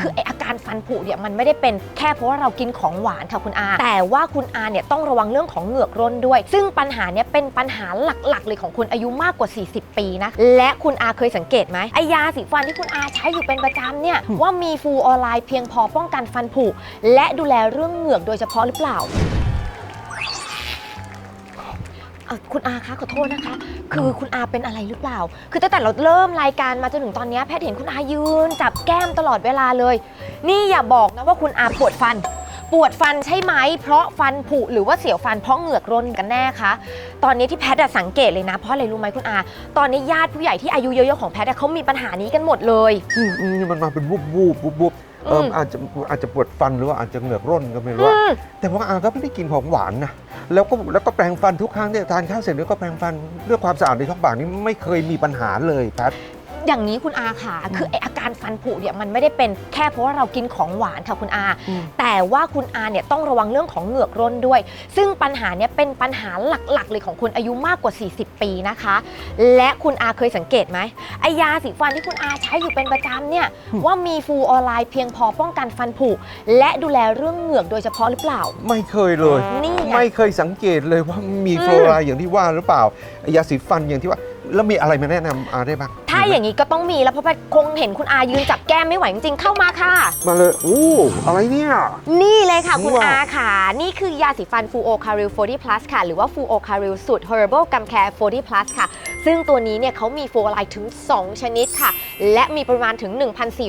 คือไออาการฟันผุเนี่ยมันไม่ได้เป็นแค่เพราะว่าเรากินของหวานค่ะคุณอา แต่ว่าคุณอาเนี่ยต้องระวังเรื่องของเหงือกร่นด้วย ซึ่งปัญหาเนี่ยเป็นปัญหาหลักๆ เลยของคุณอายุมากกว่า 40 ปีนะ และคุณอาเคยสังเกตไหมไอยาสีฟันที่คุณอาใช้อยู่เป็นประจำเนี่ยว่ามีฟลูออไลน์เพียงพอป้องกันฟันผุและดูแลเรื่องเหงือกโดยเฉพาะหรือเปล่า เอ่อคุณอาคะขอโทษนะคะ คือคุณอาเป็นอะไรหรือเปล่า คือตั้งแต่เราเริ่มรายการมาจนถึงตอนเนี้ยแพทย์เห็นคุณอายืน จับแก้มตลอดเวลาเลย นี่อย่าบอกนะว่าคุณอาปวดฟัน ปวดฟันใช่ไหมเพราะฟันผุหรือว่าเสียวฟันเพราะเหงือกร่นกันแน่คะตอนนี้ที่แพทย์อะสังเกตเลยนะเพราะอะไรรู้ไหมคุณอา ตอนนี้ญาติผู้ใหญ่ที่อายุเยอะๆของแพทย์อะเขามีปัญหานี้กันหมดเลยอืมอืมนี่มันมาเป็นวูบวูบวูบวูบเออม อาจจะอาจจะปวดฟันหรือว่าอาจจะเหงือกร่นก็ไม่รู้อะอืม แต่ว่าอาก็ไม่ได้กินของหวานนะ แล้วก็แล้วก็แปรงฟันทุกครั้งเนี่ยทานข้าวเสร็จแล้วก็แปรงฟันเรื่องความสะอาดในช่องปากนี่ไม่เคยมีปัญหาเลยแพท อย่างนี้คุณอาค่ะ คือไออาการฟันผุเนี่ยมันไม่ได้เป็นแค่เพราะว่าเรากินของหวานค่ะคุณอา อืม แต่ว่าคุณอาเนี่ยต้องระวังเรื่องของเหงือกร่นด้วย ซึ่งปัญหาเนี่ยเป็นปัญหาหลักๆ เลยของคนอายุมากกว่า 40 ปีนะคะ และคุณอาเคยสังเกตไหมไอยาสีฟันที่คุณอาใช้อยู่เป็นประจำเนี่ยว่ามีฟลูออไลน์เพียงพอป้องกันฟันผุและดูแลเรื่องเหงือกโดยเฉพาะหรือเปล่า ไม่เคยเลย นี่ไง ไม่เคยสังเกตเลยว่ามีอืม ฟลูออไรด์อย่างที่ว่าหรือเปล่ายาสีฟันอย่างที่ว่า แล้วมีอะไรมาแนะนำอาได้บ้างถ้าอย่างนี้ก็ต้องมีแล้วเพราะแพทย์คงเห็นคุณอายืนจับแก้มไม่ไหวจริงๆเข้ามาค่ะ มาเลยอู้อะไรเนี่ย นี่เลยค่ะ คุณว้าวอาค่ะ นี่คือยาสีฟันฟูโอคาริล40 plus ค่ะ หรือว่าฟูโอคาริลสูตร Herbal Gum Care 40 plus ค่ะ ซึ่งตัวนี้เนี่ยเขามีโฟลูออไรด์ถึง 2 ชนิดค่ะ และมีปริมาณถึง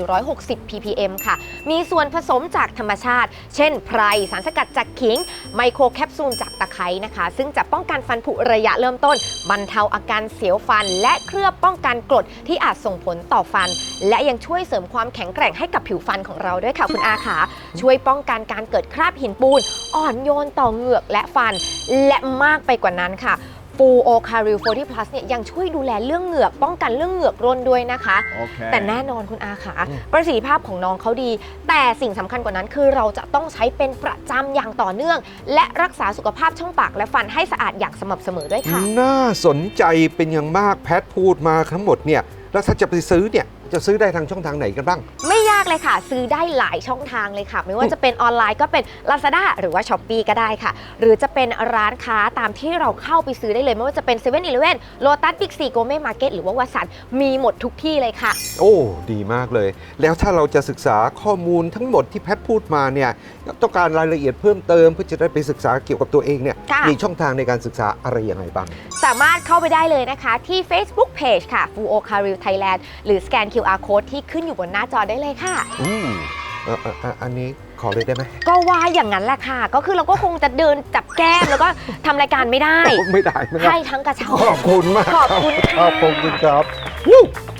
1,460 ppm ค่ะ มีส่วนผสมจากธรรมชาติ เช่นไพรสารสกัดจากขิง ไมโครแคปซูลจากตะไคร้นะคะ ซึ่งจะป้องกันฟันผุระยะเริ่มต้น บรรเทาอาการเสียวฟัน และเคลือบป้องกันกรดที่อาจส่งผลต่อฟัน และยังช่วยเสริมความแข็งแกร่งให้กับผิวฟันของเราด้วยค่ะคุณอาขาช่วยป้องกันการเกิดคราบหินปูน อ่อนโยนต่อเหงือกและฟัน และมากไปกว่านั้นค่ะ ฟูโอคาริล40 plus เนี่ยยังช่วยดูแลเรื่องเหงือก ป้องกันเรื่องเหงือกร่นด้วยนะคะ Okay. แต่แน่นอนคุณอาขาอืม ประสิทธิภาพของน้องเขาดี แต่สิ่งสำคัญกว่านั้นคือเราจะต้องใช้เป็นประจำอย่างต่อเนื่อง และรักษาสุขภาพช่องปากและฟันให้สะอาดอย่างสม่ำเสมอด้วยค่ะ น่าสนใจเป็นอย่างมากแพทพูดมาทั้งหมดเนี่ย แล้วถ้าจะไปซื้อเนี่ย จะซื้อได้ทางช่องทางไหนกันบ้าง ไม่ยาก เลยค่ะ ซื้อได้หลายช่องทางเลยค่ะ ไม่ว่าจะเป็นออนไลน์ก็เป็น Lazada หรือว่า s h อ p e e ก็ได้ค่ะ หรือจะเป็นร้านค้าตามที่เราเข้าไปซื้อได้เลย ไม่ว่าจะเป็น7 e เ e ่ e อ Lotus Big C Gourmet Market หรือว่าวัสันมีหมดทุกที่เลยค่ะ โอ้ ดีมากเลย แล้วถ้าเราจะศึกษาข้อมูลทั้งหมดที่แพทพูดมาเนี่ยต้องการรายละเอียดเพิ่มเติม เพื่อจะได้ไปศึกษาเกี่ยวกับตัวเองเนี่ยค่ะ มีช่องทางในการศึกษาอะไรยังไงบ้าง สามารถเข้าไปได้เลยนะคะที่ Facebook Page ค่ะ f u o c a r i l Thailand หรือสแกน QR Code ที่ขึ้นอยู่บนหน้าจอได้เลยค่ะอืมเอ่อเอ่อเอ่ออันนี้ขอเลยได้ไหมก็ว่าอย่างนั้นแหละค่ะ ก็คือเราก็คงจะเดินจับแก้มแล้วก็ทำรายการไม่ได้ ไม่ได้ไม่ได้ให้ทั้งกระเช้าขอบคุณมากขอบคุณค่ะ ขอบคุณครับวู้